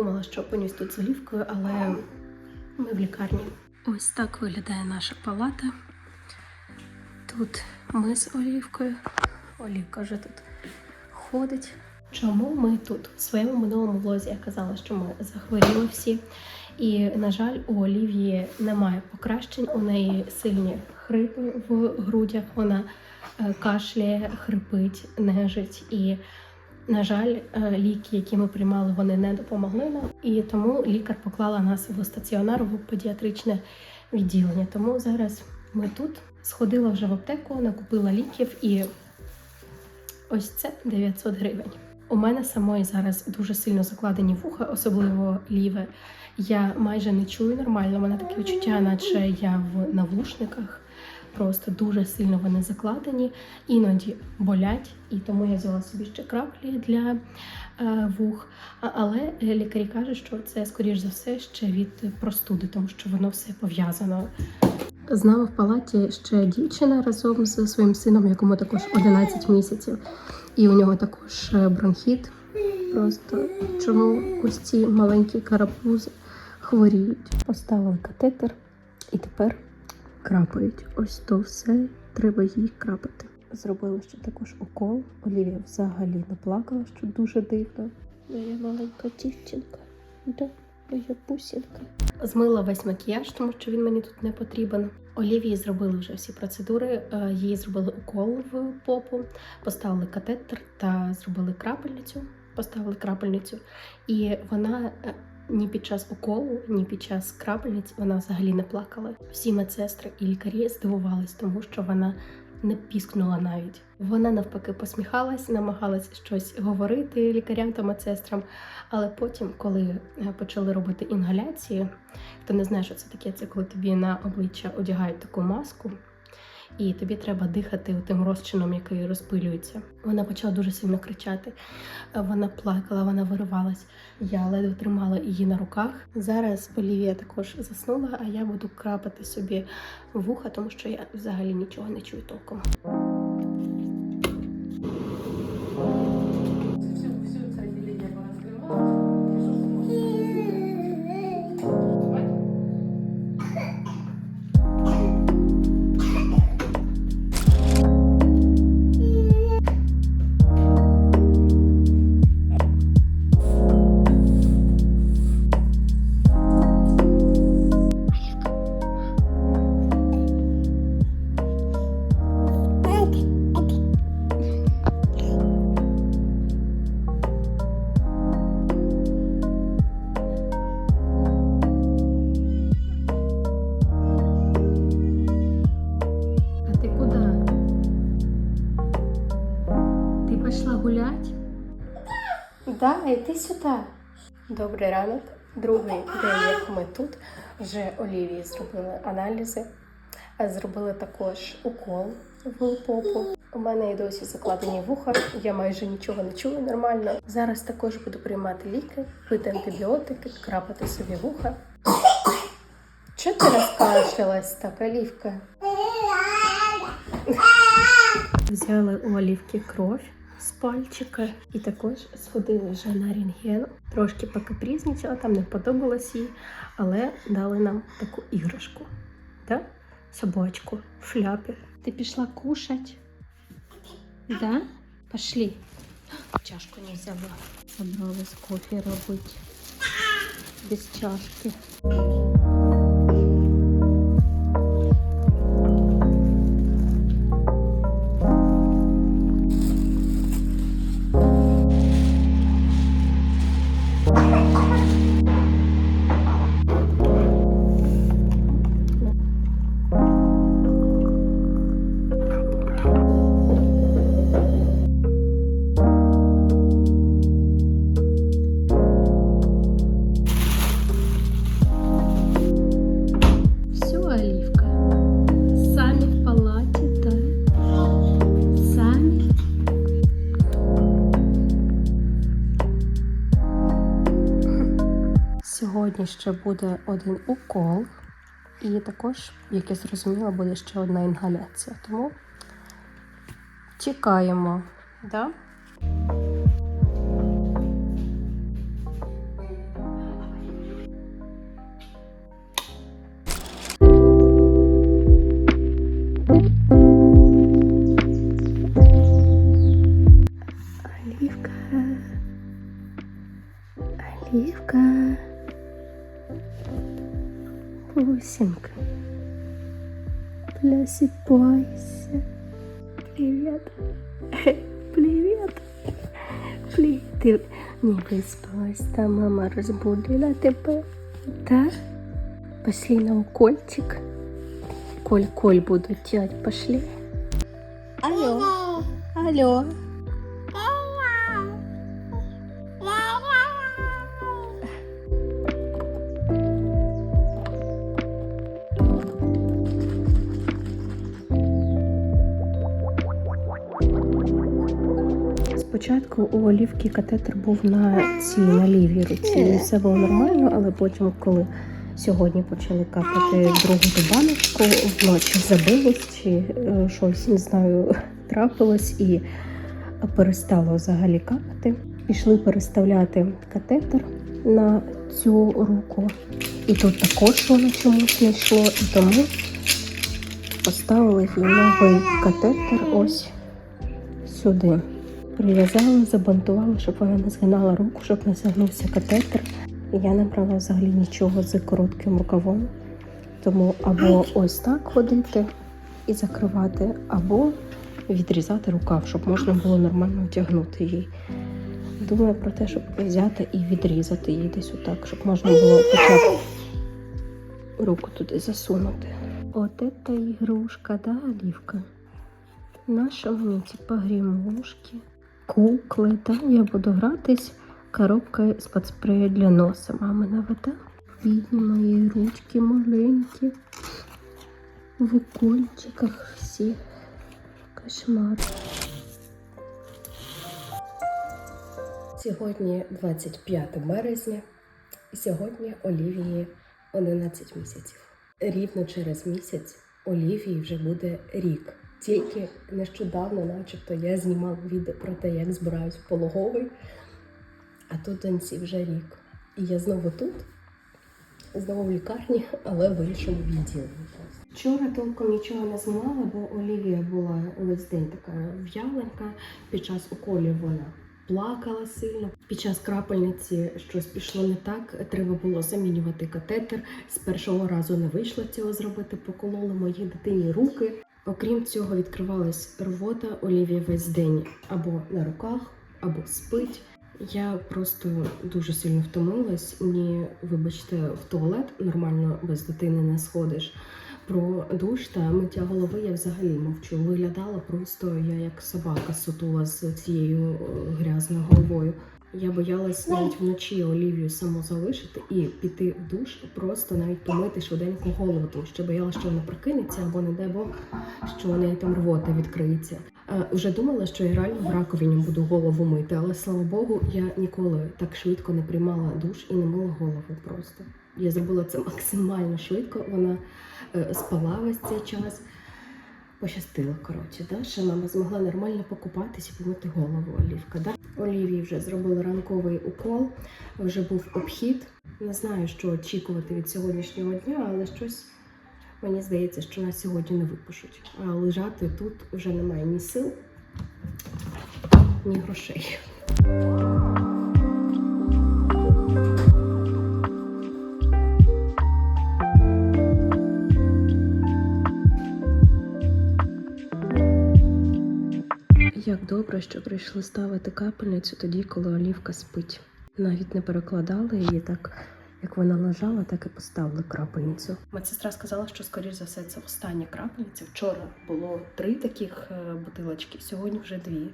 Думала, що опинюсь тут з олівкою, але ми в лікарні. Ось так виглядає наша палата. Тут ми з олівкою. Олівка вже тут ходить. Чому ми тут? В своєму минулому влозі я казала, що ми захворіли всі. І, на жаль, у Олівії немає покращень. У неї сильні хрипи в грудях. Вона е, кашляє, хрипить, нежить. І, на жаль, е, ліки, які ми приймали, вони не допомогли нам. І тому лікар поклала нас в стаціонар в педіатричне відділення. Тому зараз ми тут сходила вже в аптеку, накупила ліків і ось це 900 гривень. У мене самої зараз дуже сильно закладені вуха, особливо ліве. Я майже не чую нормально. У мене таке відчуття, наче я в навушниках. Просто дуже сильно вони закладені, іноді болять, і тому я взяла собі ще краплі для е, вух. Але лікарі кажуть, що це скоріш за все ще від простуди, тому що воно все пов'язано. З нами в палаті ще дівчина разом з своїм сином, якому також 11 місяців, і у нього також е, бронхіт. Просто чому ось ці маленькі карапузи хворіють. Поставили катетер і тепер крапають. Ось то все треба їй крапати. Зробили ще також укол. Олівія взагалі не плакала, що дуже дивно. Моя маленька дівчинка. Да, моя бусинка. Змила весь макіяж, тому що він мені тут не потрібен. Олівії зробили вже всі процедури. е, Їй зробили укол в попу, поставили катетер та зробили крапельницю. Поставили крапельницю, і вона е, ні під час уколу, ні під час крапельниць вона взагалі не плакала. Всі медсестри і лікарі здивувались, тому що вона не піскнула навіть. Вона навпаки посміхалась, намагалась щось говорити лікарям та медсестрам. Але потім, коли е, почали робити інгаляції, хто не знає, що це таке, це коли тобі на обличчя одягають таку маску. І тобі треба дихати тим розчином, який розпилюється. Вона почала дуже сильно кричати. Вона плакала, вона виривалась. Я ледве тримала її на руках. Зараз Олівія також заснула, а я буду крапати собі вуха, тому що я взагалі нічого не чую толком. Да, іди сюди. Добрий ранок. Другий день, як ми тут. Вже Олівії зробили аналізи, зробили також укол в попу. У мене і досі закладені вуха, я майже нічого не чую нормально. Зараз також буду приймати ліки, пити антибіотики, крапати собі вуха. Чого ти розкашлялась так, Олівка? Взяли у Олівки кров з пальчика і також сходили вже на рентген. Трошки покапризничала, там не подобалось їй, але дали нам таку іграшку. Да? Собачку в шляпі. Ти пішла кушать? Да? Пошли. Чашку не взяла. Собралась кофе робити. Без чашки. Сьогодні ще буде один укол, і також, як я зрозуміла, буде ще одна інгаляція. Тому чекаємо, да? Просыпайся. Привет. Привет. Привет. Ты не выспалась, да мама разбудила тебя? Да? Пошли на укольчик. Коль-коль буду делать, пошли. Алло. Алло. Спочатку у Олівки катетер був на цій на лівій руці. і Все було нормально, але потім, коли сьогодні почали капати другу баночку, вночі забилось чи е, щось не знаю, трапилось і перестало взагалі капати. Пішли переставляти катетер на цю руку, і тут також воно чомусь не йшло, і тому поставили новий катетер ось сюди. Прив'язали, забантували, щоб вона не згинала руку, щоб не загнувся катетер. Я не брала взагалі нічого з коротким рукавом. Тому або ось так ходити і закривати, або відрізати рукав, щоб можна було нормально одягнути її. Думаю про те, щоб взяти і відрізати її десь отак, щоб можна було хоча б руку туди засунути. От це ігрушка, да, Олівка? Наша мені ці погрімушки, кукли, та я буду гратись коробкою з-під спрею для носа. Мамина вода. Бідні мої ручки маленькі. В укольчиках всі. Кошмар. Сьогодні 25 березня, і сьогодні Олівії 11 місяців. Рівно через місяць Олівії вже буде рік. Тільки нещодавно, начебто, я знімала відео про те, як збираюсь в пологовий, а тут доньці вже рік. І я знову тут, знову в лікарні, але в іншому відділенні. Вчора толком нічого не знімала, бо Олівія була весь день така в'яленька. Під час уколів вона плакала сильно. Під час крапельниці щось пішло не так. Треба було замінювати катетер. З першого разу не вийшло цього зробити. Покололи моїй дитині руки. Окрім цього, відкривалась рвота Олівія весь день або на руках, або спить. Я просто дуже сильно втомилась. Ні, вибачте, в туалет нормально без дитини не сходиш. Про душ та миття голови я взагалі мовчу. Виглядала просто я як собака сутула з цією е, грязною головою. Я боялась навіть вночі Олівію саму залишити і піти в душ, просто навіть помити швиденько голову, тому що боялася, що вона прокинеться, або не дай Бог, що у неї там рвота відкриється. Е, Уже думала, що я реально в раковині буду голову мити, але слава Богу, я ніколи так швидко не приймала душ і не мила голову просто. Я зробила це максимально швидко. Вона е, спала весь цей час. Пощастило, коротше, да? що мама змогла нормально покупатись і помити голову Олівка. Да? Олівії вже зробили ранковий укол, вже був обхід. Не знаю, що очікувати від сьогоднішнього дня, але щось мені здається, що нас сьогодні не випишуть. А лежати тут вже немає ні сил, ні грошей. Як добре, що прийшли ставити капельницю тоді, коли Олівка спить. Навіть не перекладали її так, як вона лежала, так і поставили крапельницю. Медсестра сказала, що скоріш за все це останні крапельниці. Вчора було три таких е, бутилочки, сьогодні вже дві.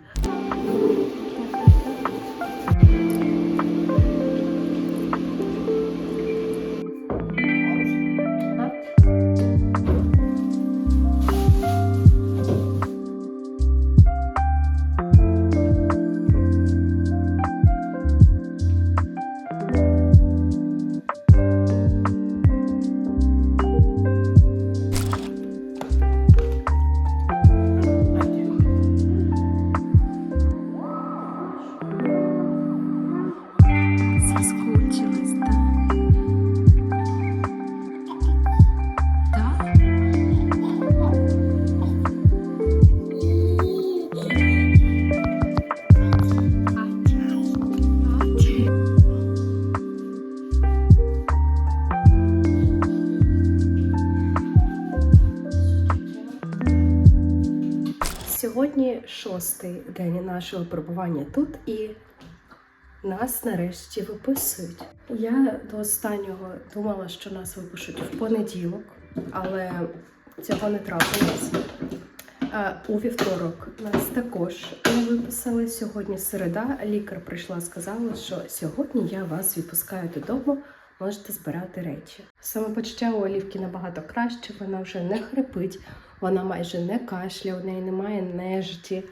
Сьогодні шостий день нашого перебування тут і нас нарешті виписують. Я до останнього думала, що нас випишуть в понеділок, але цього не трапилось. У вівторок нас також не виписали. Сьогодні середа. Лікар прийшла, сказала, що сьогодні я вас відпускаю додому. Можете збирати речі. Самопочуття у Олівки набагато краще, вона вже не хрипить, вона майже не кашляє, у неї немає нежиті.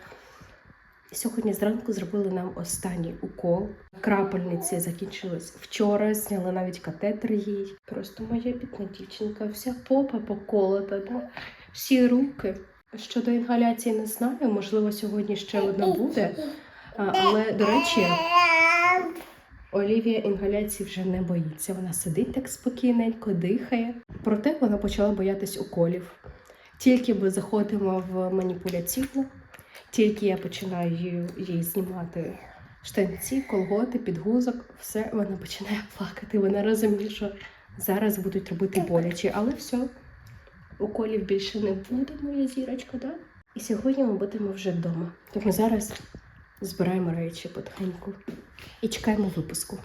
Сьогодні зранку зробили нам останній укол. Крапельниці закінчились вчора, зняли навіть катетер їй. Просто моя бідна дівчинка, вся попа поколота, да? всі руки. Щодо інгаляції не знаю, можливо, сьогодні ще одна буде. Але, до речі, Олівія інгаляції вже не боїться. Вона сидить так спокійненько, дихає. Проте вона почала боятись уколів. Тільки ми заходимо в маніпуляційну, тільки я починаю їй знімати штанці, колготи, підгузок, все, вона починає плакати. Вона розуміє, що зараз будуть робити боляче, але все, уколів більше не буде, моя зірочка, да? І сьогодні ми будемо вже вдома. Тому зараз збираємо речі потихеньку і чекаємо випуску.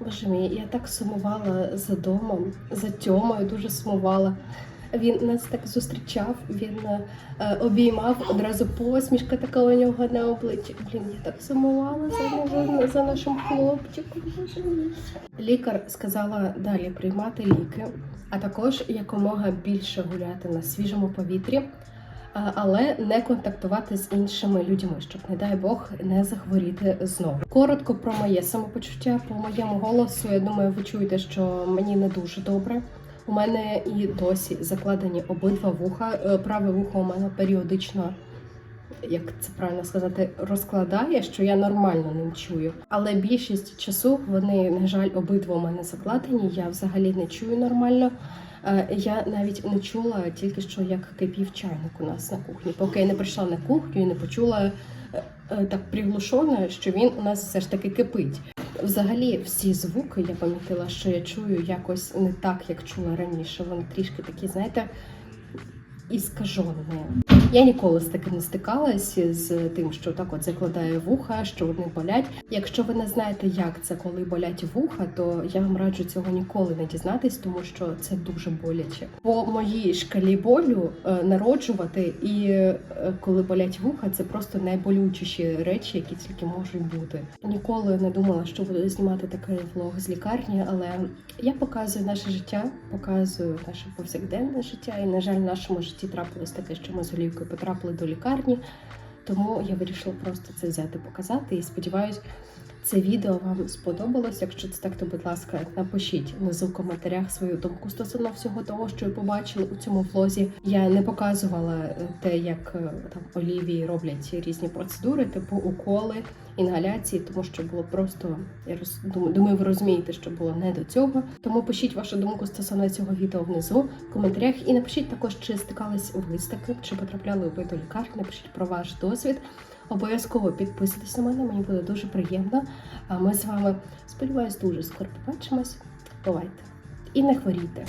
Боже мій, я так сумувала за домом, за Тьомою дуже сумувала. Він нас так зустрічав, він е, обіймав одразу посмішка така у нього на обличчі. Блін, я так сумувала за, за, за нашим хлопчиком. Лікар сказала далі приймати ліки, а також якомога більше гуляти на свіжому повітрі. Але не контактувати з іншими людьми, щоб, не дай Бог, не захворіти знову. Коротко про моє самопочуття по моєму голосу. Я думаю, ви чуєте, що мені не дуже добре. У мене і досі закладені обидва вуха. Е, Праве вухо у мене періодично, як це правильно сказати, розкладає, що я нормально ним чую. Але більшість часу вони, на жаль, обидва у мене закладені. Я взагалі не чую нормально. Е, Я навіть не чула тільки що як кипів чайник у нас на кухні. Поки я не прийшла на кухню і не почула е, е, так приглушено, що він у нас все ж таки кипить. Взагалі, всі звуки я помітила, що я чую якось не так, як чула раніше. Вони трішки такі, знаєте, іскажені. Я ніколи з таким не стикалась з тим, що так от закладає вуха, що вони болять. Якщо ви не знаєте, як це, коли болять вуха, то я вам раджу цього ніколи не дізнатись, тому що це дуже боляче. По моїй шкалі болю е, народжувати і е, коли болять вуха, це просто найболючіші речі, які тільки можуть бути. Ніколи не думала, що буду знімати такий влог з лікарні, але я показую наше життя, показую наше повсякденне життя. І на жаль, в нашому житті трапилось таке, що ми з Олівкою потрапили до лікарні. Тому я вирішила просто це взяти, показати. І сподіваюсь, це відео вам сподобалось. Якщо це так, то будь ласка, напишіть внизу в коментарях свою думку стосовно всього того, що ви побачили у цьому влозі. Я не показувала е, те, як е, там Олівії роблять різні процедури, типу уколи, інгаляції, тому що було просто я роз... думаю, ви розумієте, що було не до цього. Тому пишіть вашу думку стосовно цього відео внизу в коментарях і напишіть також, чи стикались ви з таким, чи потрапляли ви до лікарні. Напишіть про ваш досвід. Обов'язково підписуйтесь на мене, мені буде дуже приємно. А ми з вами, сподіваюсь, дуже скоро побачимось. Бувайте і не хворійте.